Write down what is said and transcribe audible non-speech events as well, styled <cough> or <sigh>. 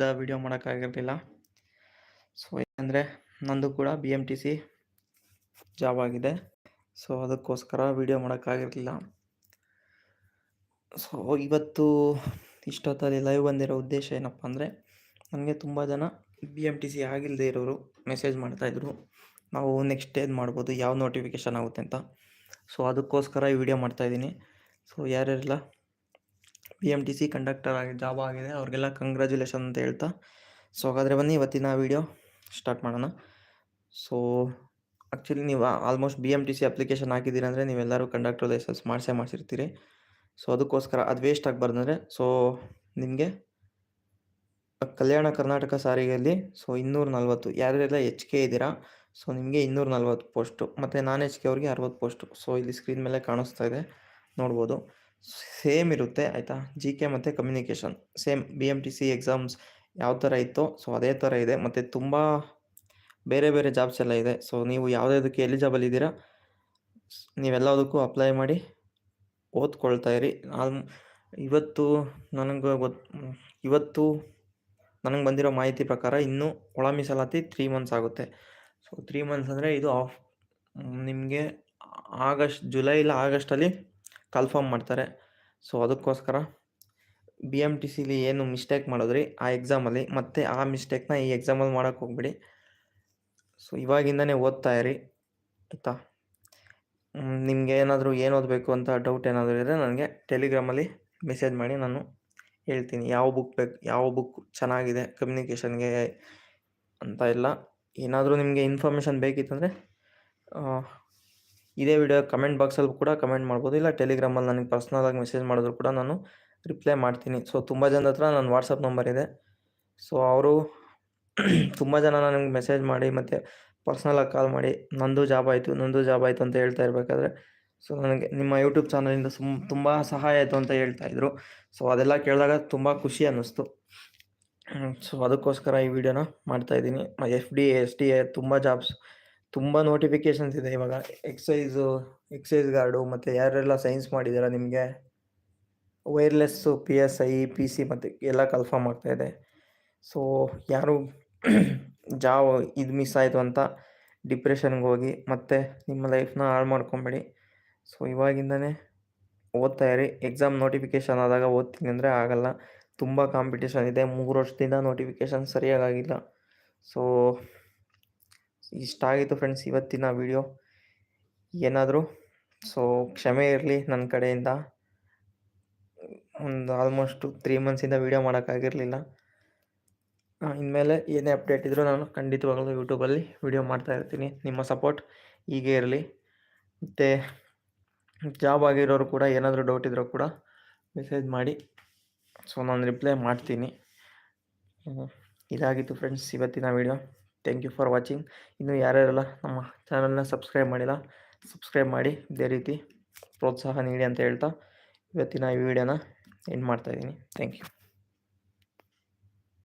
ದಿನದಿಂದ ವಿಡಿಯೋ ಮಾಡೋಕ್ಕಾಗಿರಲಿಲ್ಲ ಸೊ ಏನಂದರೆ ನಂದು ಕೂಡ B M T C job ಆಗಿದೆ. ಸೊ ಅದಕ್ಕೋಸ್ಕರ ವಿಡಿಯೋ ಮಾಡೋಕ್ಕಾಗಿರಲಿಲ್ಲ ಸೊ ಇವತ್ತು ಇಷ್ಟೊತ್ತಲ್ಲಿ ಲೈವ್ ಬಂದಿರೋ ಉದ್ದೇಶ ಏನಪ್ಪ ಅಂದರೆ ನನಗೆ ತುಂಬ ಜನ ಬಿ ಎಂ ಟಿ ಸಿ ಆಗಿಲ್ಲದೆ ಇರೋರು ಮೆಸೇಜ್ ಮಾಡ್ತಾಯಿದ್ರು ನಾವು ನೆಕ್ಸ್ಟ್ ಏನು ಮಾಡ್ಬೋದು, ಯಾವ ನೋಟಿಫಿಕೇಷನ್ ಆಗುತ್ತೆ ಅಂತ. ಸೊ ಅದಕ್ಕೋಸ್ಕರ ಈ ವಿಡಿಯೋ ಮಾಡ್ತಾಯಿದ್ದೀನಿ so ಯಾರ್ಯಾರೆಲ್ಲ B M T C conductor ಆಗಿ ಜಾಬ್ ಆಗಿದೆ. ಅವ್ರಿಗೆಲ್ಲ ಕಂಗ್ರ್ಯಾಚುಲೇಷನ್ ಅಂತ ಹೇಳ್ತಾ. ಸೊ ಹಾಗಾದರೆ ಬನ್ನಿ ಇವತ್ತಿನ ವೀಡಿಯೋ ಸ್ಟಾರ್ಟ್ ಮಾಡೋಣ. ಸೊ ಆ್ಯಕ್ಚುಲಿ ನೀವು almost B M T C application ಹಾಕಿದ್ದೀರಿ ಅಂದರೆ ನೀವೆಲ್ಲರೂ ಕಂಡಕ್ಟರ್ ಲೈಸೆನ್ಸ್ ಮಾಡಿಸೇ ಮಾಡಿಸಿರ್ತೀರಿ. ಸೊ ಅದಕ್ಕೋಸ್ಕರ ಅದು ವೇಸ್ಟ್ ಆಗಬಾರ್ದಂದ್ರೆ ಸೊ ನಿಮಗೆ ಕಲ್ಯಾಣ ಕರ್ನಾಟಕ ಸಾರಿಗೆಯಲ್ಲಿ ಸೊ ಇನ್ನೂರ ನಲ್ವತ್ತು ಯಾರ್ಯಾರೆಲ್ಲ ಎಚ್ ಕೆ ಇದ್ದೀರಾ ಸೊ ನಿಮಗೆ ಇನ್ನೂರ ನಲ್ವತ್ತು ಪೋಸ್ಟು ಮತ್ತು ನಾನ್ ಎಚ್ ಕೆ ಅವ್ರಿಗೆ ಅರವತ್ತು ಪೋಸ್ಟು ಸೊ ಇಲ್ಲಿ ಸ್ಕ್ರೀನ್ ಮೇಲೆ ಕಾಣಿಸ್ತಾ ಇದೆ. ನೋಡ್ಬೋದು. ಸೇಮ್ ಇರುತ್ತೆ, ಆಯಿತಾ? ಜಿ ಕೆ ಮತ್ತು communication same B M T C exams ಯಾವ ಥರ ಇತ್ತೋ ಸೊ ಅದೇ ಥರ ಇದೆ. ಮತ್ತು ತುಂಬ ಬೇರೆ ಬೇರೆ ಜಾಬ್ಸ್ ಎಲ್ಲ ಇದೆ. ಸೊ ನೀವು ಯಾವುದ್ಯಾವುದಕ್ಕೆ ಎಲಿಜಿಬಲ್ ಇದ್ದೀರಾ, ನೀವೆಲ್ಲದಕ್ಕೂ ಅಪ್ಲೈ ಮಾಡಿ ಓದ್ಕೊಳ್ತಾ ಇರಿ. ಆಲ್ ಇವತ್ತು ನನಗೆ ಗೊತ್ತು ಇವತ್ತು ನನಗೆ ಬಂದಿರೋ ಮಾಹಿತಿ ಪ್ರಕಾರ ಇನ್ನೂ ಒಳ ಮೀಸಲಾತಿ ತ್ರೀ ಮಂತ್ಸ್ ಆಗುತ್ತೆ. ಸೊ ತ್ರೀ ಮಂತ್ಸ್ ಅಂದರೆ ಇದು ಆಫ್ ನಿಮಗೆ ಆಗಸ್ಟ್ ಜುಲೈ ಇಲ್ಲ ಆಗಸ್ಟಲ್ಲಿ ಕನ್ಫರ್ಮ್ ಮಾಡ್ತಾರೆ. ಸೊ, ಅದಕ್ಕೋಸ್ಕರ ಬಿ ಎಂ ಟಿ ಸಿಲಿ ಏನು ಮಿಸ್ಟೇಕ್ ಮಾಡಿದ್ರಿ, ಆ ಎಕ್ಸಾಮಲ್ಲಿ, ಮತ್ತೆ ಆ ಮಿಸ್ಟೇಕ್ನ ಈ ಎಕ್ಸಾಮಲ್ಲಿ ಮಾಡೋಕ್ಕೆ ಹೋಗ್ಬೇಡಿ. ಸೊ, ಇವಾಗಿಂದನೇ ಓದ್ತಾ ಇರಿ, ಆಯಿತಾ? ನಿಮಗೆ ಏನಾದರೂ ಏನು ಓದಬೇಕು ಅಂತ ಡೌಟ್ ಏನಾದರೂ ಇದ್ದರೆ ನನಗೆ ಟೆಲಿಗ್ರಾಮಲ್ಲಿ ಮೆಸೇಜ್ ಮಾಡಿ, ನಾನು ಹೇಳ್ತೀನಿ. ಯಾವ ಬುಕ್ ಬೇಕು, ಯಾವ ಬುಕ್ ಚೆನ್ನಾಗಿದೆ ಕಮ್ಯುನಿಕೇಷನ್ಗೆ ಅಂತ ಎಲ್ಲ. ಏನಾದರೂ ನಿಮಗೆ ಇನ್ಫಾರ್ಮೇಷನ್ ಬೇಕಿತ್ತಂದರೆ ಇದೇ ವಿಡಿಯೋ ಕಮೆಂಟ್ ಬಾಕ್ಸಲ್ಲಿ ಕೂಡ ಕಮೆಂಟ್ ಮಾಡ್ಬೋದು. ಇಲ್ಲ ಟೆಲಿಗ್ರಾಮಲ್ಲಿ ನನಗೆ ಪರ್ಸ್ನಲಾಗಿ ಮೆಸೇಜ್ ಮಾಡಿದ್ರು ಕೂಡ ನಾನು ರಿಪ್ಲೈ ಮಾಡ್ತೀನಿ. ಸೊ, ತುಂಬ ಜನದ ಹತ್ರ ನನ್ನ ವಾಟ್ಸಪ್ ನಂಬರ್ ಇದೆ. ಸೊ, ಅವರು <clears throat> ತುಂಬ ಜನ ನನಗೆ ಮೆಸೇಜ್ ಮಾಡಿ ಮತ್ತು ಪರ್ಸ್ನಲಾಗಿ ಕಾಲ್ ಮಾಡಿ, ನಂದು ಜಾಬ್ ಆಯಿತು, ನಂದು ಜಾಬ್ ಆಯಿತು ಅಂತ ಹೇಳ್ತಾ ಇರಬೇಕಾದ್ರೆ, ಸೊ, ನನಗೆ ನಿಮ್ಮ ಯೂಟ್ಯೂಬ್ ಚಾನಲಿಂದ ಸುಮ್ ತುಂಬ ಸಹಾಯ ಆಯಿತು ಅಂತ ಹೇಳ್ತಾ ಇದ್ರು. ಸೊ, ಅದೆಲ್ಲ ಕೇಳಿದಾಗ ತುಂಬ ಖುಷಿ ಅನ್ನಿಸ್ತು. ಸೊ, ಅದಕ್ಕೋಸ್ಕರ ಈ ವಿಡಿಯೋನ ಮಾಡ್ತಾಯಿದ್ದೀನಿ F D S D A, ತುಂಬ ಜಾಬ್ಸ್ ತುಂಬ ನೋಟಿಫಿಕೇಶನ್ಸ್ ಇದೆ ಇವಾಗ. ಎಕ್ಸೈಸು ಎಕ್ಸೈಸ್ ಗಾರ್ಡು ಮತ್ತು ಯಾರೆಲ್ಲ ಸೈನ್ಸ್ ಮಾಡಿದಾರ ನಿಮಗೆ? Wireless P S I P C ಮತ್ತು ಎಲ್ಲ ಕನ್ಫರ್ಮ್ ಆಗ್ತಾಯಿದೆ ಸೊ ಯಾರು ಜಾಬ್ ಇದು ಮಿಸ್ ಆಯಿತು ಅಂತ ಡಿಪ್ರೆಷನ್ಗೆ ಹೋಗಿ ಮತ್ತೆ ನಿಮ್ಮ ಲೈಫ್ನ ಹಾಳು ಮಾಡ್ಕೊಬೇಡಿ. ಸೊ ಇವಾಗಿಂದನೇ ಓದ್ತಾ ಇರಿ. ಎಕ್ಸಾಮ್ ನೋಟಿಫಿಕೇಷನ್ ಆದಾಗ ಓದ್ತೀನಿ ಅಂದರೆ ಆಗಲ್ಲ. ತುಂಬ ಕಾಂಪಿಟೇಷನ್ ಇದೆ. ಮೂರು ವರ್ಷದಿಂದ ನೋಟಿಫಿಕೇಷನ್ ಸರಿಯಾಗಿಲ್ಲ ಸೊ ಇಷ್ಟ ಆಗಿತ್ತು ಫ್ರೆಂಡ್ಸ್ ಇವತ್ತಿನ ವಿಡಿಯೋ ಏನಾದರೂ? ಸೊ ಕ್ಷಮೆ ಇರಲಿ ನನ್ನ ಕಡೆಯಿಂದ. ಒಂದು ಆಲ್ಮೋಸ್ಟು ತ್ರೀ ಮಂತ್ಸಿಂದ ವೀಡಿಯೋ ಮಾಡೋಕ್ಕಾಗಿರಲಿಲ್ಲ ಇನ್ಮೇಲೆ ಏನೇ ಅಪ್ಡೇಟ್ ಇದ್ದರೂ ನಾನು ಖಂಡಿತವಾಗಲೂ ಯೂಟ್ಯೂಬಲ್ಲಿ ವೀಡಿಯೋ ಮಾಡ್ತಾ ಇರ್ತೀನಿ. ನಿಮ್ಮ ಸಪೋರ್ಟ್ ಹೀಗೆ ಇರಲಿ. ಮತ್ತು ಜಾಬ್ ಆಗಿರೋರು ಕೂಡ ಏನಾದರೂ ಡೌಟ್ ಇದ್ದರೂ ಕೂಡ ಮೆಸೇಜ್ ಮಾಡಿ. ಸೊ ನಾನು ರಿಪ್ಲೈ ಮಾಡ್ತೀನಿ. ಇದಾಗಿತ್ತು ಫ್ರೆಂಡ್ಸ್ ಇವತ್ತಿನ video thank you for watching ಇನ್ನು ಯಾರ್ಯಾರೆಲ್ಲ ನಮ್ಮ ಚಾನಲ್ನ ಸಬ್ಸ್ಕ್ರೈಬ್ ಮಾಡಿಲ್ಲ ಸಬ್ಸ್ಕ್ರೈಬ್ ಮಾಡಿ, ಇದೇ ರೀತಿ ಪ್ರೋತ್ಸಾಹ ನೀಡಿ ಅಂತ ಹೇಳ್ತಾ ಇವತ್ತಿನ ಈ ವಿಡಿಯೋನ ಎಂಡ್ ಮಾಡ್ತಾಯಿದ್ದೀನಿ ಥ್ಯಾಂಕ್ ಯು